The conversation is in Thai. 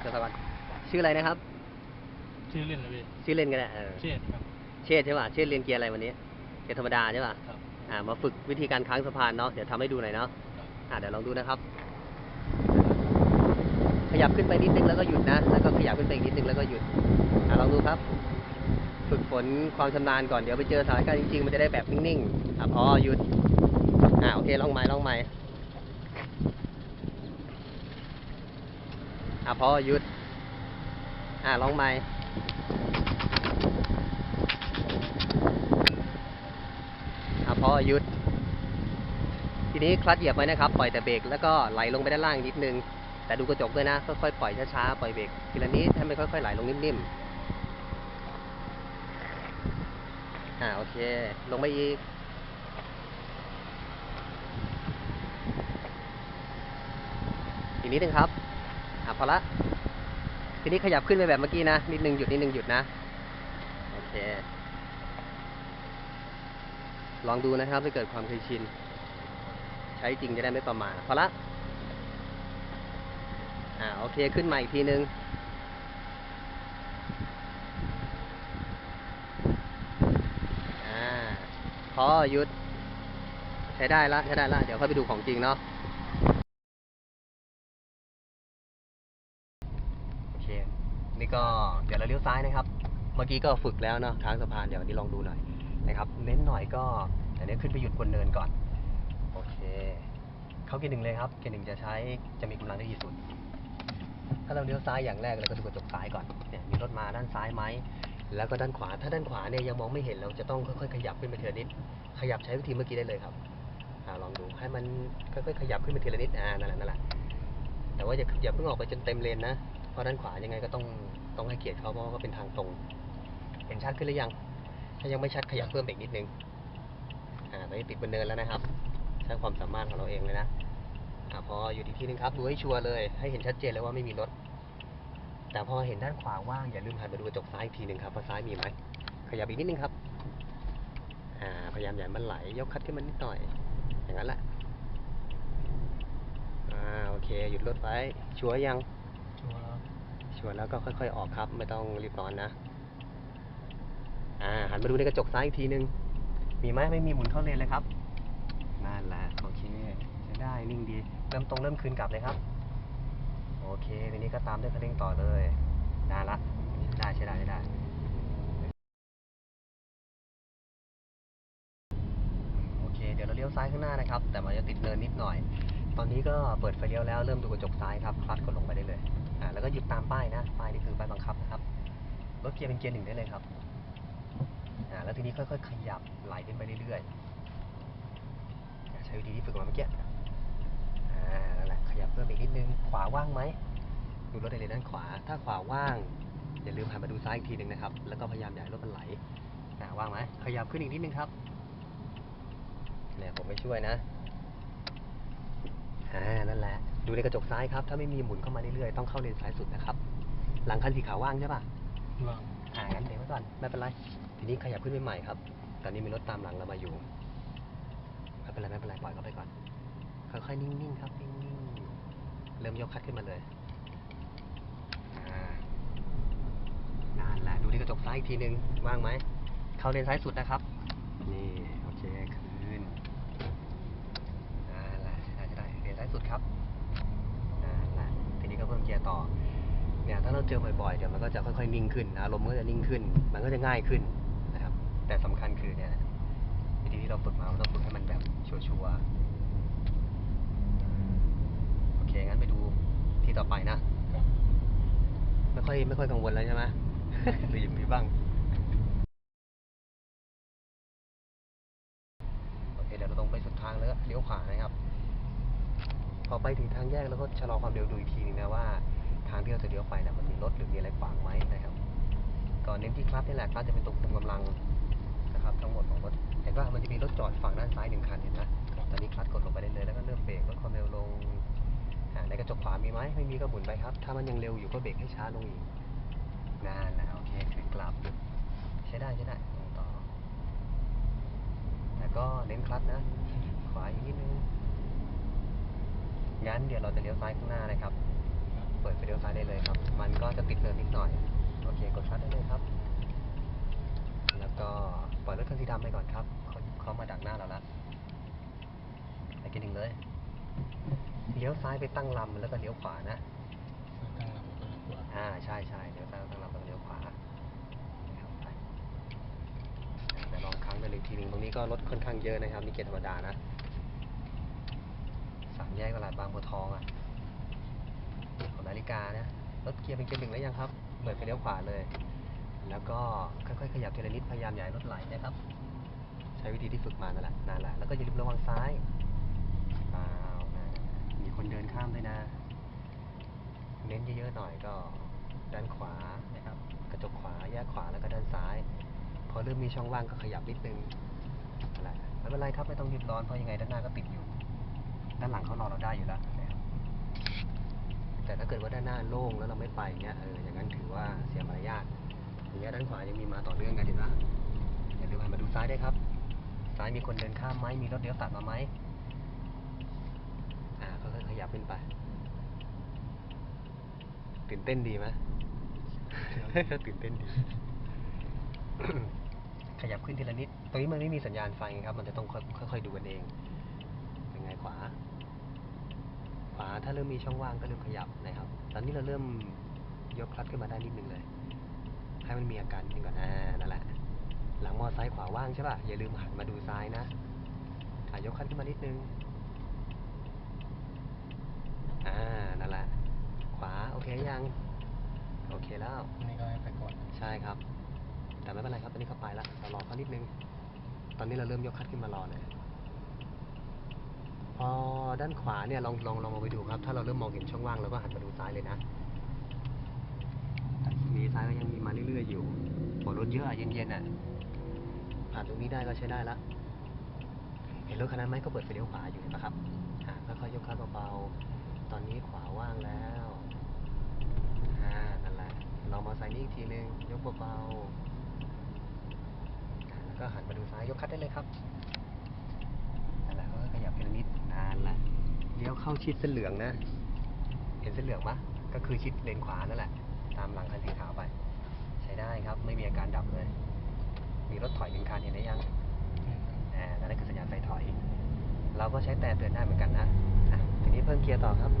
เดี๋ยวก่อนชื่ออะไรนะครับ ชื่อเล่นนะพี่ชื่อเล่นกันแหละเออเชษครับ เชษใช่ป่ะ เชษเรียนเกียร์อะไรวันนี้ เกียร์ธรรมดาใช่ป่ะครับอ่า มาฝึกวิธีการค้างสะพานเนาะ เดี๋ยวทำให้ดูหน่อยเนาะครับอ่าเดี๋ยวลองดูนะครับ ขยับขึ้นไปนิดนึงแล้วก็หยุดนะ แล้วก็ขยับขึ้นไปอีกนิดนึงแล้วก็หยุด อ่าลองดูครับ ฝึกฝนความชำนาญก่อน เดี๋ยวไปเจอสถานการณ์จริงๆ มันจะได้แบบนิ่งๆอะพอหยุด อ่าโอเคลองใหม่ลองใหม่ อะพอหยุด อ่าลองใหม่อะพอหยุด ทีนี้คลัตช์เหยียบไว้นะครับ ปล่อยแต่เบรกแล้วก็ไหลลงไปด้านล่างนิดนึง แต่ดูกระจกด้วยนะ ค่อยๆปล่อยช้าๆ ปล่อยเบรกทีละนิดให้มันค่อยๆไหลลงนิ่มๆ อ่าโอเค ลงไปอีกอีกนิดนึงครับ อะพอละทีนี้ขยับขึ้นไปแบบเมื่อกี้นะ นิดนึงหยุดนิดนึงหยุดนะ โอเค ลองดูนะครับถ้าเกิดความเคยชิน ใช้จริงจะได้ไม่ประมาทพอละ อ่าโอเคขึ้นมาอีกทีนึงอ่าพอหยุด ใช้ได้ละใช้ได้ละ เดี๋ยวค่อยไปดูของจริงเนาะ นี่ก็เดี๋ยวเราเลี้ยวซ้ายนะครับ เมื่อกี้ก็ฝึกแล้วเนาะทางสะพานเดี๋ยววันนี้ลองดูหน่อยนะครับ เน้นหน่อยก็เดี๋ยวนี้ขึ้นไปหยุดบนเนินก่อน โอเค เข้าเกียร์หนึ่งเลยครับ เกียร์หนึ่งจะใช้จะมีกำลังได้ดีสุด ถ้าเราเลี้ยวซ้ายอย่างแรกเราก็ดูกระจกซ้ายก่อน เนี่ยมีรถมาด้านซ้ายไหม แล้วก็ด้านขวา ถ้าด้านขวาเนี่ยยังมองไม่เห็นเราจะต้องค่อยๆขยับขึ้นไปทีละนิด ขยับใช้วิธีเมื่อกี้ได้เลยครับอลองดูให้มันค่อยๆขยับขึ้นไปทีละนิด อ่า นั่นแหละนั่นแหละแต่ว่าอย่าอย่าเพิ่งออกไปจนเต็มเลนนะ เพราะด้านขวายังไงก็ต้องต้องให้เกียรติเขาเพราะว่าก็เป็นทางตรง เห็นชัดขึ้นหรือยัง ถ้ายังไม่ชัดขยับเพิ่มอีกนิดนึง อ่าตอนนี้ติดบนเนินแล้วนะครับ ใช้ความสามารถของเราเองเลยนะ อ่าพออยู่อีกทีนึงครับ ดูให้ชัวร์เลย ให้เห็นชัดเจนเลยว่าไม่มีรถ แต่พอเห็นด้านขวาว่างอย่าลืมหันมาดูกระจกซ้ายอีกทีหนึ่งครับว่าซ้ายมีไหม ขยับอีกนิดนึงครับ อ่า พยายามอย่ามันไหล ยกคัดขึ้นมานิดหน่อย อย่างนั้นแหละ อ่า โอเค หยุดรถไว้ ชัวร์ยัง ชัวร์แล้วชัวร์แล้วก็ค่อยๆออกครับ ไม่ต้องรีบร้อนนะ อ่าหันมาดูในกระจกซ้ายอีกทีนึง มีไหมไม่มีหมุนเข้าเลนเลยครับนั่นแหละโอเคใช้ได้นิ่งดี เริ่มตรงเริ่มคืนกลับเลยครับ โอเคทีนี้ก็ตามด้วยคันเร่งต่อเลยได้ละได้ใช้ได้ใช้ได้โอเค เดี๋ยวเราเลี้ยวซ้ายข้างหน้านะครับ แต่มันจะติดเนินนิดหน่อย ตอนนี้ก็เปิดไฟเลี้ยวแล้วเริ่มดูกระจกซ้ายครับคลัดกดลงไปได้เลยอ่าแล้วก็หยุดตามป้ายนะป้ายนี่คือป้ายบังคับนะครับรถเกียร์เป็นเกียร์หนึ่งได้เลยครับอ่าแล้วทีนี้ค่อยๆขยับไหลขึ้นไปเรื่อยๆใช้วิธีที่ฝึกมาเมื่อกี้อ่านั่นแหละขยับเพิ่มอีกนิดนึงขวาว่างไหมดูรถในเลนด้านขวา ถ้าขวาว่างอย่าลืมหันมาดูซ้ายอีกทีหนึ่งนะครับ แล้วก็พยายามอย่าให้รถมันไหลอ่าว่างไหมขยับขึ้นอีกนิดนึงครับเนี่ยผมไม่ช่วยนะ ดูในกระจกซ้ายครับ ถ้าไม่มีหมุนเข้ามาเรื่อยๆ ต้องเข้าเลนซ้ายสุดนะครับ หลังคันสีขาวว่างใช่ปะว่างอ่างั้นเดี๋ยวไว้ก่อนไม่เป็นไร ทีนี้ขยับขึ้นไปใหม่ครับ ตอนนี้มีรถตามหลังเรามาอยู่ ไม่เป็นไรไม่เป็นไรปล่อยเขาไปก่อน ค่อยๆนิ่งๆครับ นิ่งๆ เริ่มยกคัดขึ้นมาเลยอ่านั่นแหละดูที่กระจกซ้ายอีกทีนึงว่างไหม เข้าเลนซ้ายสุดนะครับ นี่ โอเค คืนนั่นแหละใช่ได้ใช่ได้เลนซ้ายสุดครับนั่นแหละ ทีนี้ก็เพิ่มเกียร์ต่อ เนี่ย ถ้าเราเจอบ่อยๆเดี๋ยวมันก็จะค่อยๆนิ่งขึ้นอารมณ์ก็จะนิ่งขึ้น มันก็จะง่ายขึ้นนะครับ แต่สำคัญคือเนี่ยวิธีที่เราฝึกมาเราฝึกให้มันแบบชัวร์ๆโอเคงั้นไปดูที่ต่อไปนะไม่ค่อยไม่ค่อยกังวลแล้วใช่ไหมหรือยังมีบ้างโอเคเดี๋ยวเราตรงไปสุดทางแล้วเลี้ยวขวานะครับ พอไปถึงทางแยกแล้วก็ชะลอความเร็วดูอีกทีนึงนะว่า ทางที่เราจะเลี้ยวไปนี่ยมันมีรถหรือมีอะไรขวางไหมนะครับก่อนเน้นที่คลัตช์นี่แหละคลัตช์จะเป็นตัวคุมกำลังนะครับทั้งหมดของรถเห็นว่ามันจะมีรถจอดฝั่งด้านซ้ายหนึ่งคันเห็นไหมตอนนี้คลัตช์กดลงไปได้เลยแล้วก็เริ่มเบรกลดความเร็วลงในกระจกขวามีไหมไม่มีก็หมุนไปครับ ถ้ามันยังเร็วอยู่ก็เบรกให้ช้าลงอีกนั่นแหละโอเคคือกลับใช้ได้ใช้ได้ลงต่อแล้วก็เน้นคลัตช์นะขวาอีกนิดนึงงั้นเดี๋ยวเราจะเลี้ยวซ้ายข้างหน้านะครับ ปิดไฟเลี้ยวซ้ายได้เลยครับอย โอเค กดคลัตช์ได้เลยครับ แล้วก็ปล่อยรถคันสีดำไปก่อนครับเขาเขามาดักหน้าเราละไปกินหนึ่งเลยเลี้ยวซ้ายไปตั้งลำแล้วก็เลี้ยวขวานะตั้งลำตัวตัวอ่าใช่ใช่เลี้ยวซ้ายตั้งลำแล้วก็เลี้ยวขวานะครับไปเดี๋ยวลองครั้งกันอีกทีหนึ่งตรงนี้ก็รถค่อนข้างเยอะนะครับนี่เกียร์ธรรมดานะสามแยกตลาดบางบัวทองอะ ของนาฬิกานะรถเกียร์เป็นเกียร์หนึ่งแล้วยังครับเปิดไปเลี้ยวขวาเลย แล้วก็ค่อยๆขยับทีละนิดพยายามอย่าให้รถไหลนะครับ ใช้วิธีที่ฝึกมานั่นแหละนั่นแหละแล้วก็อย่าลืมระวังซ้ายเปล่านะมีคนเดินข้ามด้วยนะ เน้นเยอะๆหน่อยก็ด้านขวานะครับ กระจกขวาแยกขวาแล้วก็ด้านซ้าย พอเริ่มมีช่องว่างก็ขยับนิดนึงนั่นแหละไม่เป็นไรครับไม่ต้องรีบร้อนเพราะยังไงด้านหน้าก็ติดอยู่ ด้านหลังเขารอเราได้อยู่แล้ว แต่ถ้าเกิดว่าด้านหน้าโล่งแล้วเราไม่ไปเงี้ยเอออย่างนั้นถือว่าเสียมารยาทอย่างเงี้ยด้านขวายังมีมาต่อเนื่องกันเห็นปะอย่าลืมหันมาดูซ้ายได้ครับ ซ้ายมีคนเดินข้ามไหมมีรถเลี้ยวตัดมาไหมอ่าค่อยๆขยับขึ้นไปตื่นเต้นดีไหมตื่นเต้นดี ขยับขึ้นทีละนิดตรงนี้มันไม่มีสัญญาณไฟครับ มันจะต้องค่อยๆดูกันเอง เป็นไงขวา ขวา ถ้าเริ่มมีช่องว่างก็เริ่มขยับนะครับ ตอนนี้เราเริ่มยกคลัตช์ขึ้นมาได้นิดนึงเลย ให้มันมีอาการนิดนึงก่อนอ่านั่นแหละ หลังมอไซค์ขวาว่างใช่ป่ะ อย่าลืมหันมาดูซ้ายนะอะยกคลัตช์ขึ้นมานิดนึง อ่า นั่นแหละ ขวา โอเคยัง โอเคแล้ว นี่ก็ให้ไปก่อน ใช่ครับ แต่ไม่เป็นไรครับ ตอนนี้เขาไปแล้วเรารอเขานิดนึง ตอนนี้เราเริ่มยกคัดขึ้นมารอเลยพอ ด้านขวาเนี่ยลองลองลองมองไปดูครับ ถ้าเราเริ่มมองเห็นช่องว่างเราก็หันมาดูซ้ายเลยนะมีซ้ายก็ยังมีมาเรื่อยๆอยู่ฝนรถเยอะอะเย็นๆอะผ่านตรงนี้ได้ก็ใช้ได้ละเห็นรถคันนั้นไหมก็เปิดไฟเลี้ยวขวาอยู่นะครับอ่าค่อยๆยกคัดเบาๆตอนนี้ขวาว่างแล้วอ่านั่นแหละลองมอไซค์นี่อีกทีนึงยกเบาๆแล้วก็หันมาดูซ้ายยกคัดได้เลยครับ นั่นแหละก็ขยับทีละนิด นานละ เลี้ยวเข้าชิดเส้นเหลืองนะ เห็นเส้นเหลืองปะก็คือชิดเลนขวานั่นแหละ ตามหลังคันสีขาวไป ใช้ได้ครับ ไม่มีอาการดับเลย มีรถถอยหนึ่งคันเห็นได้ยังอ่านั่นคือสัญญาณไฟถอย เราก็ใช้แต่เตือนได้เหมือนกันนะอะทีนี้เพิ่มเกียร์ต่อครับ